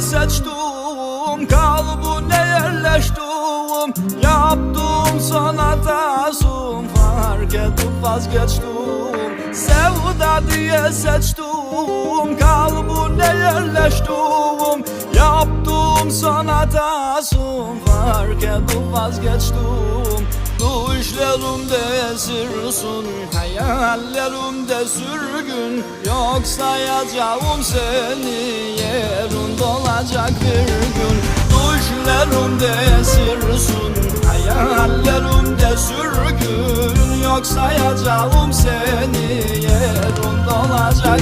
seçtim Kalbine yerleştim? Yaptım sana tasum Fark edip vazgeçtim. Sevda diye seçtim Kalbine yerleştim? Yaptım Kom sana da son fark edip vazgeçtim. Düşlerimde esirsin Hayallerimde sürgün. Yok sayacağım seni Yerin dolacak bir gün. Düşlerimde esirsin Hayallerimde sürgün. Yok sayacağım seni Yerin dolacak